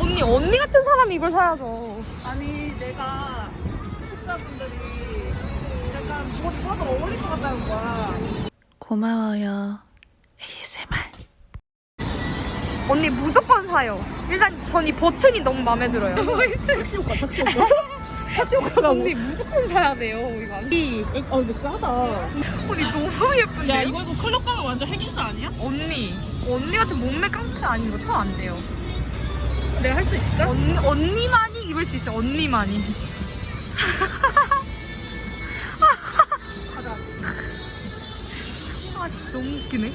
언니 언니 같은 사람이 이걸 사야죠. 아니 내가 구독자분들이 약간 뭐 입어도 어울릴 것 같다는 거야. 고마워요. ASMR. 언니 무조건 사요. 일단 전 이 버튼이 너무 마음에 들어요. 착시 효과, 착시 효과. 착시 효과라고. 언니 무조건 사야 돼요. 이거. 이 아 근데 싸다. 언니 너무 예쁜데요? 야 이거 이거 클럽 가면 완전 핵인싸 아니야? 언니 언니 같은 몸매 깡패 아닌 거 처음 안 돼요. 내가 할 수 있을까? 언니 언니만이 입을 수 있어. 언니만이. 가자. 아 진짜 너무 웃기네.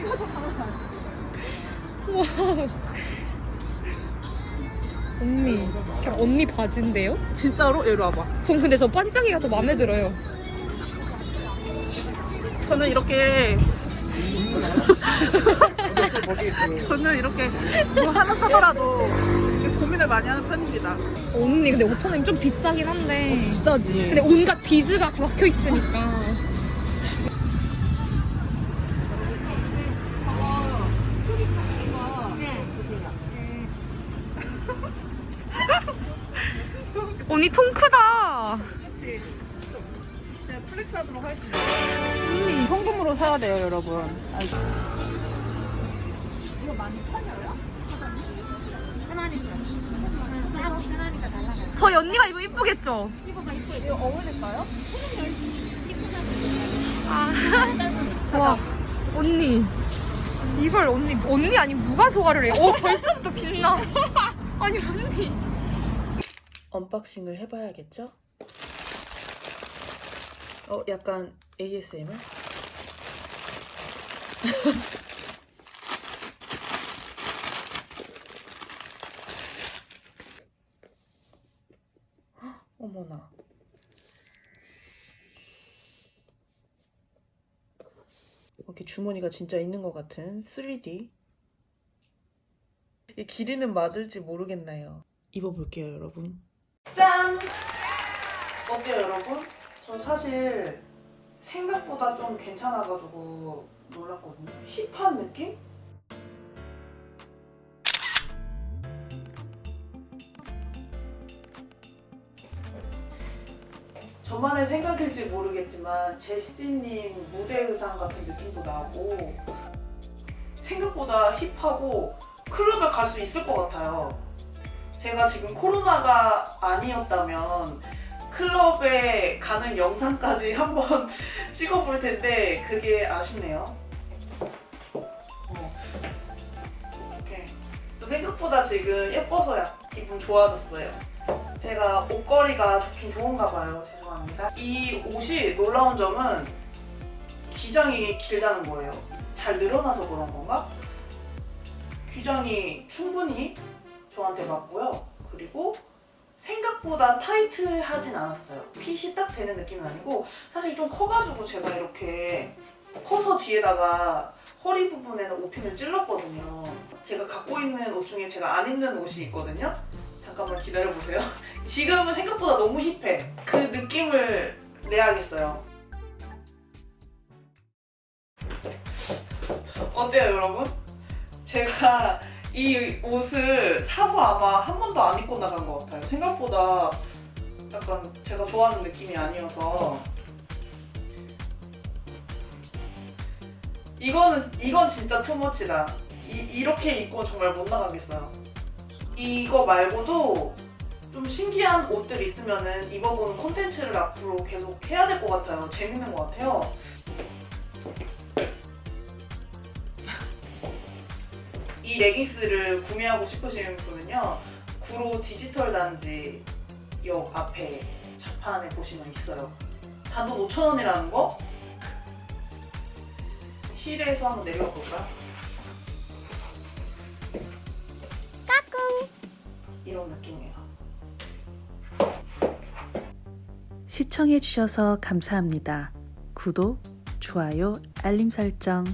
이거 더 장난. 언니 그냥 언니 바지인데요? 진짜로 이리 와봐. 전 근데 저 반짝이가 더 마음에 들어요. 저는 이렇게 저는 이렇게 뭐 하나 사더라도 고민을 많이 하는 편입니다. 언니 근데 5천 원이 좀 비싸긴 한데. 비싸지. 근데 온갖 비즈가 다 막혀 있으니까. 언니 통 크다. 제가 플렉스하도록 하겠습니다. 현금으로 사야 돼요, 여러분. 알죠? 저희 언니가 입으면 이쁘겠죠? 이거 어울릴까요? 아. 와, 언니. 이걸 언니, 언니 아니면 누가 소화를 해? 어, 벌써부터 빛나. 아니, 언니. 언박싱을 해봐야겠죠? 어, 약간 ASMR? 헉, 어머나. 이렇게 주머니가 진짜 있는 것 같은 3D. 이 길이는 맞을지 모르겠네요. 입어볼게요, 여러분. 짠! 어때요, 여러분? 전 사실 생각보다 좀 괜찮아가지고 놀랐거든요. 힙한 느낌? 저만의 생각일지 모르겠지만 제시님 무대 의상 같은 느낌도 나고 생각보다 힙하고 클럽에 갈 수 있을 것 같아요. 제가 지금 코로나가 아니었다면 클럽에 가는 영상까지 한번 찍어볼 텐데 그게 아쉽네요. 생각보다 지금 예뻐서 약 기분 좋아졌어요. 제가 옷걸이가 좋긴 좋은가 봐요. 죄송합니다. 이 옷이 놀라운 점은 기장이 길다는 거예요. 잘 늘어나서 그런 건가? 기장이 충분히 저한테 맞고요. 그리고 생각보다 타이트하진 않았어요. 핏이 딱 되는 느낌은 아니고 사실 좀 커가지고 제가 이렇게 커서 뒤에다가 허리 부분에는 오핀을 찔렀거든요. 제가 갖고 있는 옷 중에 제가 안 입는 옷이 있거든요. 잠깐만 기다려보세요. 지금은 생각보다 너무 힙해. 그 느낌을 내야겠어요. 어때요, 여러분? 제가 이 옷을 사서 아마 한 번도 안 입고 나간 것 같아요. 생각보다 약간 제가 좋아하는 느낌이 아니어서 이거는 이건 진짜 투머치다. 이, 이렇게 입고 정말 못 나가겠어요. 이거 말고도 좀 신기한 옷들 있으면은 입어보는 콘텐츠를 앞으로 계속 해야 될 것 같아요. 재밌는 것 같아요. 이 레깅스를 구매하고 싶으신 분은요 구로 디지털 단지 역 앞에 자판에 보시면 있어요. 단돈 5,000원이라는 거? 힐에서 한번 내려가 볼까? 까꿍! 이런 느낌이에요. 시청해주셔서 감사합니다. 구독, 좋아요, 알림 설정